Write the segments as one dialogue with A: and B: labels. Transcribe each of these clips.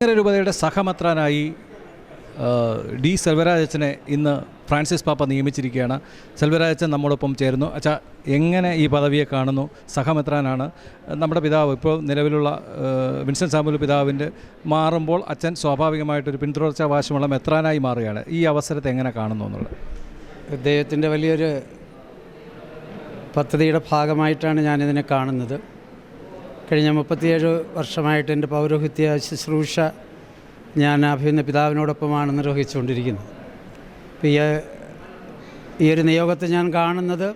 A: നെയ്യാറ്റിൻകര രൂപതയുടെ സഹമത്രാനായി ഡി സെൽവരാജച്ചനെ ഇന്ന് ഫ്രാൻസിസ് പാപ്പ നിയമിച്ചിരിക്കുകയാണ്. സെൽവരാജച്ചൻ നമ്മോടൊപ്പം ചേരുന്നു. അച്ഛാ എങ്ങനെ ഈ പദവിയെ കാണുന്നു? സഹമത്രാനാണ്. നമ്മുടെ പിതാവ് ഇപ്പോൾ നിലവിലുള്ള വിൻസെന്റ് വിൻസെന്റ് സാമുൽ പിതാവിന്റെ മാറുമ്പോൾ അച്ഛൻ സ്വാഭാവികമായിട്ടൊരു പിന്തുടർച്ചാവകാശമുള്ള മെത്രാനായി മാറുകയാണ്. ഈ അവസരത്തെ എങ്ങനെ കാണുന്നു എന്നുള്ളത്?
B: അദ്ദേഹത്തിന്റെ വലിയൊരു പദ്ധതിയുടെ ഭാഗമായിട്ടാണ് ഞാനിതിനെ കാണുന്നത്. കഴിഞ്ഞ മുപ്പത്തിയേഴ് വർഷമായിട്ട് എന്റെ പൗരോഹിത്യ ശുശ്രൂഷ ഞാൻ അഭിന്ന പിതാവിനോടൊപ്പമാണ് നിർവഹിച്ചുകൊണ്ടിരിക്കുന്നത്. ഈ ഈ ഒരു നിയോഗത്തെ ഞാൻ കാണുന്നത്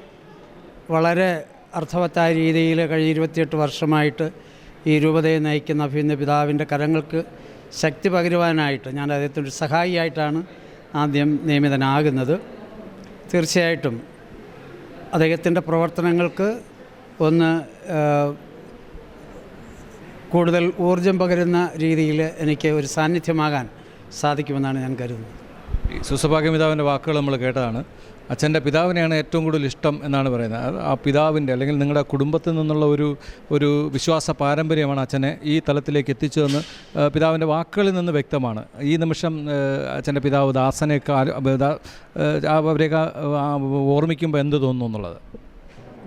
B: വളരെ അർത്ഥവത്തായ രീതിയിൽ കഴിഞ്ഞ ഇരുപത്തിയെട്ട് വർഷമായിട്ട് ഈ രൂപതയെ നയിക്കുന്ന അഭിന്ന പിതാവിന്റെ കരങ്ങൾക്ക് ശക്തി പകരുവാനായിട്ട് ഞാൻ അദ്ദേഹത്തിന്റെ സഹായിയായിട്ടാണ് ആദ്യം നിയമിതനാകുന്നത്. തീർച്ചയായിട്ടും അദ്ദേഹത്തിന്റെ പ്രവർത്തനങ്ങൾക്ക് ഒന്ന് കൂടുതൽ ഊർജം പകരുന്ന രീതിയിൽ എനിക്ക് ഒരു സാന്നിധ്യമാകാൻ സാധിക്കുമെന്നാണ് ഞാൻ കരുതുന്നത്.
A: സുസഭാഗ്യപിതാവിന്റെ വാക്കുകൾ നമ്മൾ കേട്ടതാണ്. അച്ഛന്റെ പിതാവിനെയാണ് ഏറ്റവും കൂടുതൽ ഇഷ്ടം എന്നാണ് പറയുന്നത്. ആ പിതാവിന്റെ അല്ലെങ്കിൽ നിങ്ങളുടെ കുടുംബത്തിൽ നിന്നുള്ള ഒരു ഒരു വിശ്വാസ പാരമ്പര്യമാണ് അച്ഛനെ ഈ തലത്തിലേക്ക് എത്തിച്ചതെന്ന് പിതാവിന്റെ വാക്കുകളിൽ നിന്ന് വ്യക്തമാണ്. ഈ നിമിഷം അച്ഛന്റെ പിതാവ് ദാസനെയൊക്കെ അവരെയൊക്കെ ഓർമ്മിക്കുമ്പോൾ എന്ത് തോന്നുന്നു എന്നുള്ളത്?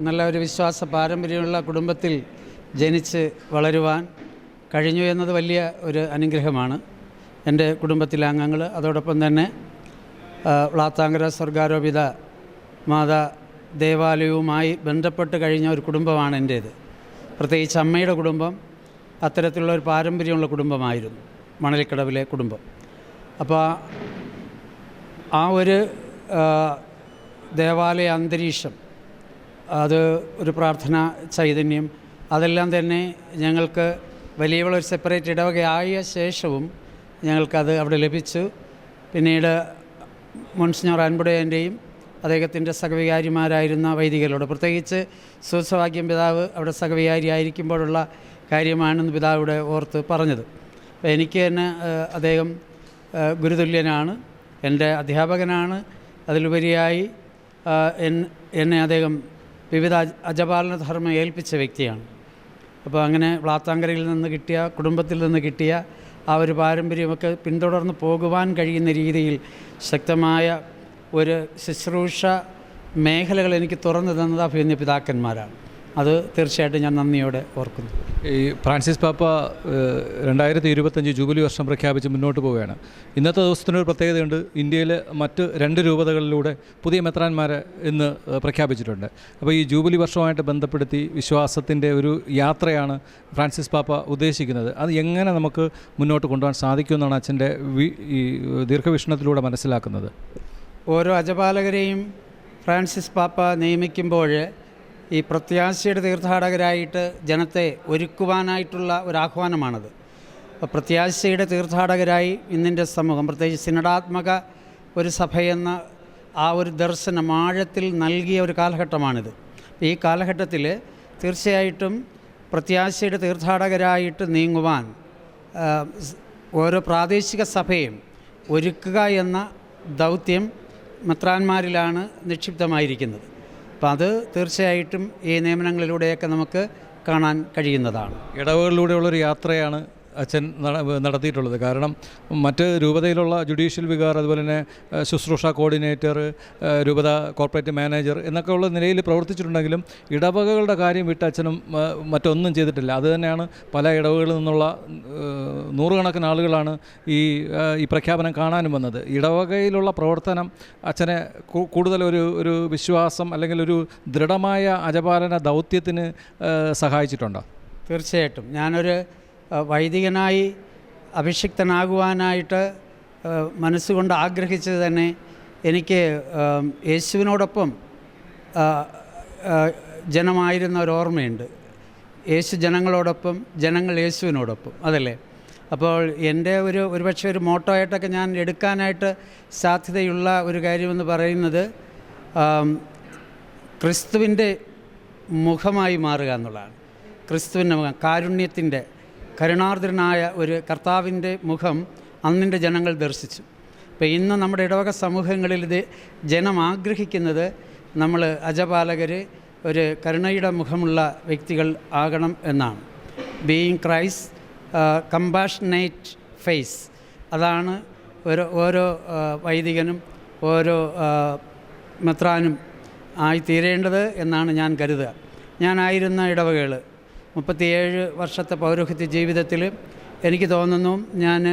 B: നല്ല ഒരു വിശ്വാസ പാരമ്പര്യമുള്ള കുടുംബത്തിൽ ജനിച്ച് വളരുവാൻ കഴിഞ്ഞു എന്നത് വലിയ ഒരു അനുഗ്രഹമാണ്. എന്റെ കുടുംബത്തിലെ അംഗങ്ങൾ അതോടൊപ്പം തന്നെ വളാത്താങ്കര സ്വർഗാരോപിത മാതാ ദേവാലയവുമായി ബന്ധപ്പെട്ട് കഴിഞ്ഞ ഒരു കുടുംബമാണ് എന്റേത്. പ്രത്യേകിച്ച് അമ്മയുടെ കുടുംബം അത്തരത്തിലുള്ള ഒരു പാരമ്പര്യമുള്ള കുടുംബമായിരുന്നു മണലിക്കടവിലെ കുടുംബം. അപ്പോൾ ആ ഒരു ദേവാലയ അന്തരീക്ഷം അത് ഒരു പ്രാർത്ഥന ചൈതന്യം അതെല്ലാം തന്നെ ഞങ്ങൾക്ക് വലിയ ഒരു സെപ്പറേറ്റ് ഇടവകയായ ശേഷവും ഞങ്ങൾക്കത് അവിടെ ലഭിച്ചു. പിന്നീട് മോൺസിഞ്ഞോർ അൻപുടയന്റെയും അദ്ദേഹത്തിന്റെ സഹവികാരിമാരായിരുന്ന വൈദികരോട് പ്രത്യേകിച്ച് സൂസവാക്യം പിതാവ് അവിടെ സഹവികാരി ആയിരിക്കുമ്പോഴുള്ള കാര്യമാണെന്ന് പിതാവ് ഇവിടെ ഓർത്ത് പറഞ്ഞത്. അപ്പോൾ എനിക്ക് തന്നെ അദ്ദേഹം ഗുരുതുല്യനാണ് എന്റെ അധ്യാപകനാണ്. അതിലുപരിയായി എന്നെ അദ്ദേഹം വിവിധ അജപാലന ധർമ്മം ഏൽപ്പിച്ച വ്യക്തിയാണ്. അപ്പോൾ അങ്ങനെ വ്ളാത്താങ്കരയിൽ നിന്ന് കിട്ടിയ കുടുംബത്തിൽ നിന്ന് കിട്ടിയ ആ ഒരു പാരമ്പര്യമൊക്കെ പിന്തുടർന്ന് പോകുവാൻ കഴിയുന്ന രീതിയിൽ ശക്തമായ ഒരു ശുശ്രൂഷ മേഖലകൾ എനിക്ക് തുറന്നു തന്നത് അഭിനന്ദ പിതാക്കന്മാരാണ്. അത് തീർച്ചയായിട്ടും ഞാൻ നന്ദിയോടെ ഓർക്കുന്നു.
A: ഈ ഫ്രാൻസിസ് പാപ്പ രണ്ടായിരത്തി ഇരുപത്തഞ്ച് ജൂബിലി വർഷം പ്രഖ്യാപിച്ച് മുന്നോട്ട് പോവുകയാണ്. ഇന്നത്തെ ദിവസത്തിനൊരു പ്രത്യേകതയുണ്ട്. ഇന്ത്യയിലെ മറ്റ് രണ്ട് രൂപതകളിലൂടെ പുതിയ മെത്രാന്മാരെ ഇന്ന് പ്രഖ്യാപിച്ചിട്ടുണ്ട്. അപ്പോൾ ഈ ജൂബിലി വർഷവുമായിട്ട് ബന്ധപ്പെടുത്തി വിശ്വാസത്തിന്റെ ഒരു യാത്രയാണ് ഫ്രാൻസിസ് പാപ്പ ഉദ്ദേശിക്കുന്നത്. അത് എങ്ങനെ നമുക്ക് മുന്നോട്ട് കൊണ്ടുപോകാൻ സാധിക്കുമെന്നാണ് അച്ഛന്റെ വി ഈ ദീർഘവീക്ഷണത്തിലൂടെ മനസ്സിലാക്കുന്നത്.
B: ഓരോ അജപാലകരെയും ഫ്രാൻസിസ് പാപ്പ നിയമിക്കുമ്പോൾ ഈ പ്രത്യാശയുടെ തീർത്ഥാടകരായിട്ട് ജനത്തെ ഒരുക്കുവാനായിട്ടുള്ള ഒരു ആഹ്വാനമാണത്. അപ്പോൾ പ്രത്യാശയുടെ തീർത്ഥാടകരായി ഇന്നിന്റെ സമൂഹം പ്രത്യേകിച്ച് സിനഡാത്മക ഒരു സഭയെന്ന ആ ഒരു ദർശനം ആഴത്തിൽ നൽകിയ ഒരു കാലഘട്ടമാണിത്. ഈ കാലഘട്ടത്തിൽ തീർച്ചയായിട്ടും പ്രത്യാശയുടെ തീർത്ഥാടകരായിട്ട് നീങ്ങുവാൻ ഓരോ പ്രാദേശിക സഭയും ഒരുക്കുക എന്ന ദൗത്യം മെത്രാന്മാരിലാണ് നിക്ഷിപ്തമായിരിക്കുന്നത്. അപ്പം അത് തീർച്ചയായിട്ടും ഈ നിയമനങ്ങളിലൂടെയൊക്കെ നമുക്ക് കാണാൻ കഴിയുന്നതാണ്.
A: ഇടവുകളിലൂടെയുള്ളൊരു യാത്രയാണ് അച്ഛൻ നടത്തിയിട്ടുള്ളത്. കാരണം മറ്റ് രൂപതയിലുള്ള ജുഡീഷ്യൽ വികാർ അതുപോലെ തന്നെ ശുശ്രൂഷ കോർഡിനേറ്റർ രൂപത കോർപ്പറേറ്റ് മാനേജർ എന്നൊക്കെ ഉള്ള നിലയിൽ പ്രവർത്തിച്ചിട്ടുണ്ടെങ്കിലും ഇടവകകളുടെ കാര്യം വിട്ട് അച്ഛനും മറ്റൊന്നും ചെയ്തിട്ടില്ല. അത് തന്നെയാണ് പല ഇടവകളിൽ നിന്നുള്ള നൂറുകണക്കിന് ആളുകളാണ് ഈ ഈ പ്രഖ്യാപനം കാണാനും വന്നത്. ഇടവകയിലുള്ള പ്രവർത്തനം അച്ഛനെ കൂടുതൽ ഒരു ഒരു വിശ്വാസം അല്ലെങ്കിൽ ഒരു ദൃഢമായ അജപാലന ദൗത്യത്തിന് സഹായിച്ചിട്ടുണ്ടോ?
B: തീർച്ചയായിട്ടും. ഞാനൊരു വൈദികനായി അഭിഷിക്തനാകുവാനായിട്ട് മനസ്സുകൊണ്ട് ആഗ്രഹിച്ചത് തന്നെ എനിക്ക് യേശുവിനോടൊപ്പം ജനമായിരുന്ന ഒരു ഓർമ്മയുണ്ട്. യേശു ജനങ്ങളോടൊപ്പം ജനങ്ങൾ യേശുവിനോടൊപ്പം അതല്ലേ? അപ്പോൾ എന്റെ ഒരു ഒരുപക്ഷെ ഒരു മോട്ടോ ആയിട്ടൊക്കെ ഞാൻ എടുക്കാനായിട്ട് സാധ്യതയുള്ള ഒരു കാര്യമെന്ന് പറയുന്നത് ക്രിസ്തുവിന്റെ മുഖമായി മാറുക എന്നുള്ളതാണ്. ക്രിസ്തുവിന്റെ മുഖം കാരുണ്യത്തിന്റെ കരുണാർദ്രനായ ഒരു കർത്താവിന്റെ മുഖം അന്നിന്റെ ജനങ്ങൾ ദർശിച്ചു. അപ്പോൾ ഇന്ന് നമ്മുടെ ഇടവക സമൂഹങ്ങളിൽ ഇത് ജനം ആഗ്രഹിക്കുന്നത് നമ്മൾ അജപാലകർ ഒരു കരുണയുടെ മുഖമുള്ള വ്യക്തികൾ ആകണം എന്നാണ്. ബീയിങ് ക്രൈസ് കമ്പാഷനേറ്റ് ഫേസ് അതാണ് ഒരു ഓരോ വൈദികനും ഓരോ മെത്രാനും ആയിത്തീരേണ്ടത് എന്നാണ് ഞാൻ കരുതുക. ഞാനായിരുന്ന ഇടവകകൾ. മുപ്പത്തിയേഴ് വർഷത്തെ പൗരോഹിത്യ ജീവിതത്തിൽ എനിക്ക് തോന്നുന്നു ഞാൻ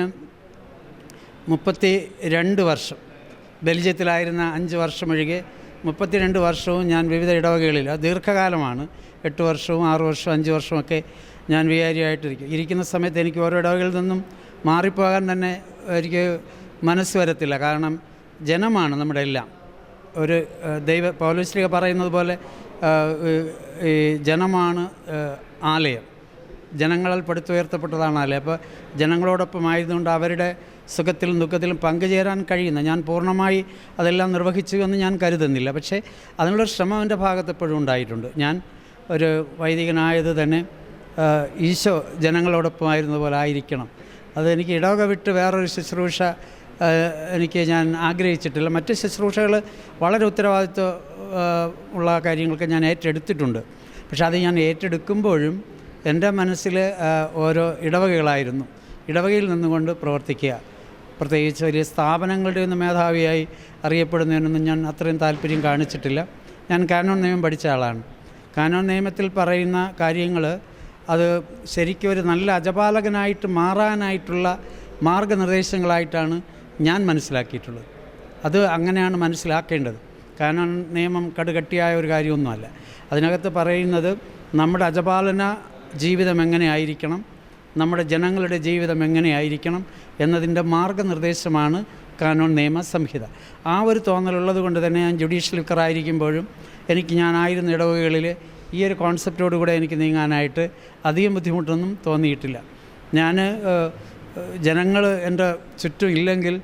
B: മുപ്പത്തി രണ്ട് വർഷം ബെൽജിയത്തിലായിരുന്ന അഞ്ച് ഒഴികെ മുപ്പത്തിരണ്ട് വർഷവും ഞാൻ വിവിധ ഇടവകകളിൽ അത് ദീർഘകാലമാണ് എട്ട് വർഷവും ആറ് വർഷവും അഞ്ച് വർഷമൊക്കെ ഞാൻ വികാരിയായിട്ടിരിക്കും. ഇരിക്കുന്ന സമയത്ത് എനിക്ക് ഓരോ ഇടവകളിൽ നിന്നും മാറിപ്പോകാൻ തന്നെ എനിക്ക് മനസ്സ് വരത്തില്ല. കാരണം ജനമാണ് നമ്മുടെ എല്ലാം. ഒരു ദൈവ പൗലോസ്ലിക പറയുന്നത് പോലെ ഈ ജനമാണ് ആലയം. ജനങ്ങളാൽ പടുത്തുയർത്തപ്പെട്ടതാണ് ആലയം. അപ്പോൾ ജനങ്ങളോടൊപ്പം ആയതുകൊണ്ട് അവരുടെ സുഖത്തിലും ദുഃഖത്തിലും പങ്കുചേരാൻ കഴിയുന്ന ഞാൻ പൂർണമായി അതെല്ലാം നിർവഹിച്ചു എന്ന് ഞാൻ കരുതുന്നില്ല. പക്ഷേ അതിനുള്ള ശ്രമം എന്റെ ഭാഗത്ത് എപ്പോഴും ഉണ്ടായിട്ടുണ്ട്. ഞാൻ ഒരു വൈദികനായത് തന്നെ ഈശോ ജനങ്ങളോടൊപ്പം ആയിരുന്ന പോലെ ആയിരിക്കണം അതെനിക്ക് ഇടവക വിട്ട് വേറൊരു ശുശ്രൂഷ എനിക്ക് ഞാൻ ആഗ്രഹിച്ചിട്ടില്ല. മറ്റ് ശുശ്രൂഷകൾ വളരെ ഉത്തരവാദിത്വ ഉള്ള കാര്യങ്ങളൊക്കെ ഞാൻ ഏറ്റെടുത്തിട്ടുണ്ട്. പക്ഷേ അത് ഞാൻ ഏറ്റെടുക്കുമ്പോഴും എന്റെ മനസ്സിൽ ഓരോ ഇടവകകളായിരുന്നു. ഇടവകയിൽ നിന്നുകൊണ്ട് പ്രവർത്തിക്കുക. പ്രത്യേകിച്ച് വലിയ സ്ഥാപനങ്ങളുടെ ഒന്നും മേധാവിയായി അറിയപ്പെടുന്നതിനൊന്നും ഞാൻ അത്രയും താല്പര്യം കാണിച്ചിട്ടില്ല. ഞാൻ കാനോൺ നിയമം പഠിച്ച ആളാണ്. കാനോൺ നിയമത്തിൽ പറയുന്ന കാര്യങ്ങൾ അത് ശരിക്കും ഒരു നല്ല അജപാലകനായിട്ട് മാറാനായിട്ടുള്ള മാർഗനിർദ്ദേശങ്ങളായിട്ടാണ് ഞാൻ മനസ്സിലാക്കിയിട്ടുള്ളത്. അത് അങ്ങനെയാണ് മനസ്സിലാക്കേണ്ടത്. കാരണം നിയമം കടുകട്ടിയായ ഒരു കാര്യമൊന്നുമല്ല. അതിനകത്ത് പറയുന്നത് നമ്മുടെ അജപാലന ജീവിതം എങ്ങനെയായിരിക്കണം നമ്മുടെ ജനങ്ങളുടെ ജീവിതം എങ്ങനെയായിരിക്കണം എന്നതിന്റെ മാർഗനിർദ്ദേശമാണ് കാനോൺ നിയമ സംഹിത. ആ ഒരു തോന്നലുള്ളത് കൊണ്ട് തന്നെ ഞാൻ ജുഡീഷ്യൽ വിക്കറായിരിക്കുമ്പോഴും എനിക്ക് ഞാനായിരുന്ന ഇടവുകളിൽ ഈ ഒരു കോൺസെപ്റ്റോടുകൂടെ എനിക്ക് നീങ്ങാനായിട്ട് അധികം ബുദ്ധിമുട്ടൊന്നും തോന്നിയിട്ടില്ല. ഞാൻ ജനങ്ങൾ എന്റെ ചുറ്റും ഇല്ലെങ്കിൽ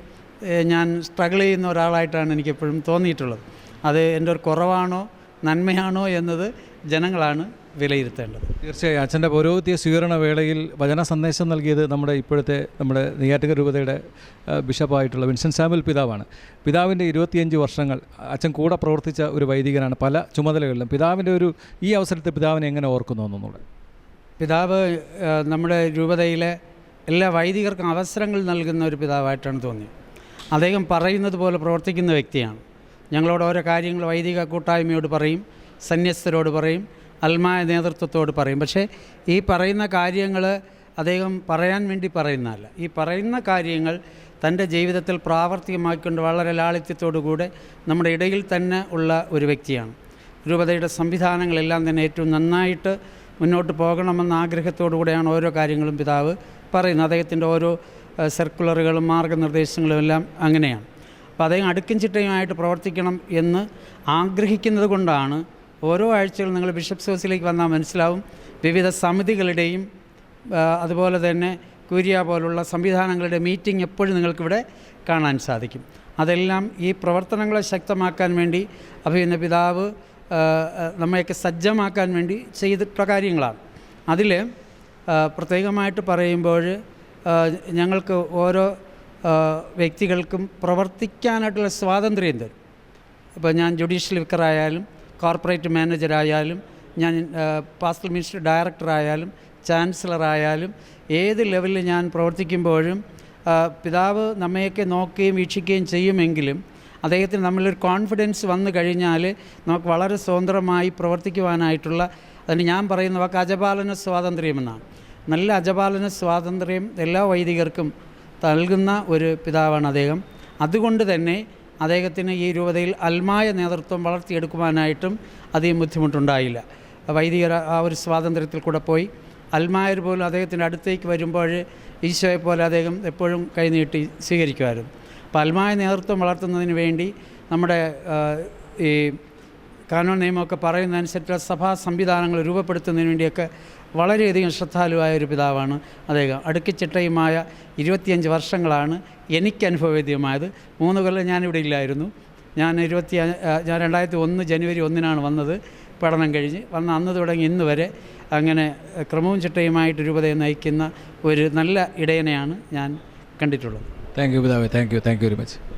B: ഞാൻ സ്ട്രഗിൾ ചെയ്യുന്ന ഒരാളായിട്ടാണ് എനിക്കെപ്പോഴും തോന്നിയിട്ടുള്ളത്. അത് എന്റെ ഒരു കുറവാണോ നന്മയാണോ എന്നത് ജനങ്ങളാണ് വിലയിരുത്തേണ്ടത്.
A: തീർച്ചയായും അച്ഛന്റെ പൗരോഹിത്യ സ്വീകരണ വേളയിൽ വചന സന്ദേശം നൽകിയത് നമ്മുടെ ഇപ്പോഴത്തെ നമ്മുടെ നെയ്യാറ്റിക രൂപതയുടെ ബിഷപ്പായിട്ടുള്ള വിൻസെന്റ് സാമുൽ പിതാവാണ്. പിതാവിന്റെ ഇരുപത്തിയഞ്ച് വർഷങ്ങൾ അച്ഛൻ കൂടെ പ്രവർത്തിച്ച ഒരു വൈദികനാണ് പല ചുമതലകളിലും. പിതാവിന്റെ ഒരു ഈ അവസരത്തിൽ പിതാവിനെ എങ്ങനെ ഓർക്കുന്നു എന്നുള്ളത്
B: പിതാവ് നമ്മുടെ രൂപതയിലെ എല്ലാ വൈദികർക്കും അവസരങ്ങൾ നൽകുന്ന ഒരു പിതാവായിട്ടാണ് തോന്നിയത്. അദ്ദേഹം പറയുന്നത് പോലെ പ്രവർത്തിക്കുന്ന വ്യക്തിയാണ്. ഞങ്ങളോട് ഓരോ കാര്യങ്ങൾ വൈദിക കൂട്ടായ്മയോട് പറയും സന്യസ്തരോട് പറയും അൽമായ നേതൃത്വത്തോട് പറയും. പക്ഷേ ഈ പറയുന്ന കാര്യങ്ങൾ അദ്ദേഹം പറയാൻ വേണ്ടി പറയുന്നതല്ല. ഈ പറയുന്ന കാര്യങ്ങൾ തന്റെ ജീവിതത്തിൽ പ്രാവർത്തികമാക്കിക്കൊണ്ട് വളരെ ലാളിത്യത്തോടു കൂടെ നമ്മുടെ ഇടയിൽ തന്നെ ഉള്ള ഒരു വ്യക്തിയാണ്. രൂപതയുടെ സംവിധാനങ്ങളെല്ലാം തന്നെ ഏറ്റവും നന്നായിട്ട് മുന്നോട്ട് പോകണമെന്ന ആഗ്രഹത്തോടു കൂടെയാണ് ഓരോ കാര്യങ്ങളും പിതാവ് പറയുന്നത്. അദ്ദേഹത്തിന്റെ ഓരോ സർക്കുലറുകളും മാർഗനിർദ്ദേശങ്ങളും എല്ലാം അങ്ങനെയാണ്. അപ്പോൾ അദ്ദേഹം അടുക്കും ചിട്ടയുമായിട്ട് പ്രവർത്തിക്കണം എന്ന് ആഗ്രഹിക്കുന്നത് കൊണ്ടാണ് ഓരോ ആഴ്ചകളും നിങ്ങൾ ബിഷപ്സ് ഹൗസിലേക്ക് വന്നാൽ മനസ്സിലാവും വിവിധ സമിതികളുടെയും അതുപോലെ തന്നെ കുര്യ പോലുള്ള സംവിധാനങ്ങളുടെ മീറ്റിംഗ് എപ്പോഴും നിങ്ങൾക്കിവിടെ കാണാൻ സാധിക്കും. അതെല്ലാം ഈ പ്രവർത്തനങ്ങളെ ശക്തമാക്കാൻ വേണ്ടി അഭിനന്ദ പിതാവ് നമ്മയൊക്കെ സജ്ജമാക്കാൻ വേണ്ടി ചെയ്തിട്ട കാര്യങ്ങളാണ് അതിൽ പ്രത്യേകമായിട്ട് പറയുമ്പോൾ ഞങ്ങൾക്ക് ഓരോ വ്യക്തികൾക്കും പ്രവർത്തിക്കാനായിട്ടുള്ള സ്വാതന്ത്ര്യം തരും. ഇപ്പോൾ ഞാൻ ജുഡീഷ്യൽ വിക്കറായാലും കോർപ്പറേറ്റ് മാനേജറായാലും ഞാൻ പാസ്റ്റൽ മിനിസ്റ്റർ ഡയറക്ടറായാലും ചാൻസലറായാലും ഏത് ലെവലിൽ ഞാൻ പ്രവർത്തിക്കുമ്പോഴും പിതാവ് നമ്മയൊക്കെ നോക്കുകയും വീക്ഷിക്കുകയും ചെയ്യുമെങ്കിലും അദ്ദേഹത്തിന് നമ്മളൊരു കോൺഫിഡൻസ് വന്നു കഴിഞ്ഞാൽ നമുക്ക് വളരെ സ്വതന്ത്രമായി പ്രവർത്തിക്കുവാനായിട്ടുള്ള അതിന് ഞാൻ പറയുന്ന വാക്ക് അജപാലന സ്വാതന്ത്ര്യമെന്നാണ്. നല്ല അജപാലന സ്വാതന്ത്ര്യം എല്ലാ വൈദികർക്കും നൽകുന്ന ഒരു പിതാവാണ് അദ്ദേഹം. അതുകൊണ്ട് തന്നെ അദ്ദേഹത്തിന് ഈ രൂപതയിൽ അൽമായ നേതൃത്വം വളർത്തിയെടുക്കുവാനായിട്ടും അധികം ബുദ്ധിമുട്ടുണ്ടായില്ല. വൈദികർ ആ ഒരു സ്വാതന്ത്ര്യത്തിൽ കൂടെ പോയി. അൽമായർ പോലും അദ്ദേഹത്തിന്റെ അടുത്തേക്ക് വരുമ്പോൾ ഈശോയെ പോലെ അദ്ദേഹം എപ്പോഴും കൈനീട്ടി സ്വീകരിക്കുമായിരുന്നു. അപ്പോൾ അൽമായ നേതൃത്വം വളർത്തുന്നതിന് വേണ്ടി നമ്മുടെ ഈ കാനോൺ നിയമമൊക്കെ പറയുന്നതനുസരിച്ചുള്ള സഭാ സംവിധാനങ്ങൾ രൂപപ്പെടുത്തുന്നതിന് വേണ്ടിയൊക്കെ വളരെയധികം ശ്രദ്ധാലുവായ ഒരു പിതാവാണ് അദ്ദേഹം. അടുക്കിച്ചിട്ടയുമായ ഇരുപത്തിയഞ്ച് വർഷങ്ങളാണ് എനിക്ക് അനുഭവവേദ്യമായത് മൂന്ന് കൊല്ലം ഞാനിവിടെ ഇല്ലായിരുന്നു. ഞാൻ ഇരുപത്തി ഞാൻ രണ്ടായിരത്തി ഒന്ന് ജനുവരി ഒന്നിനാണ് വന്നത്. പഠനം കഴിഞ്ഞ് വന്ന അന്ന് തുടങ്ങി ഇന്ന് വരെ അങ്ങനെ ക്രമവും ചിട്ടയുമായിട്ട് രൂപതയെ നയിക്കുന്ന ഒരു നല്ല ഇടയനെയാണ് ഞാൻ കണ്ടിട്ടുള്ളത്.
A: താങ്ക് യു പിതാവേ. Thank you thank you very much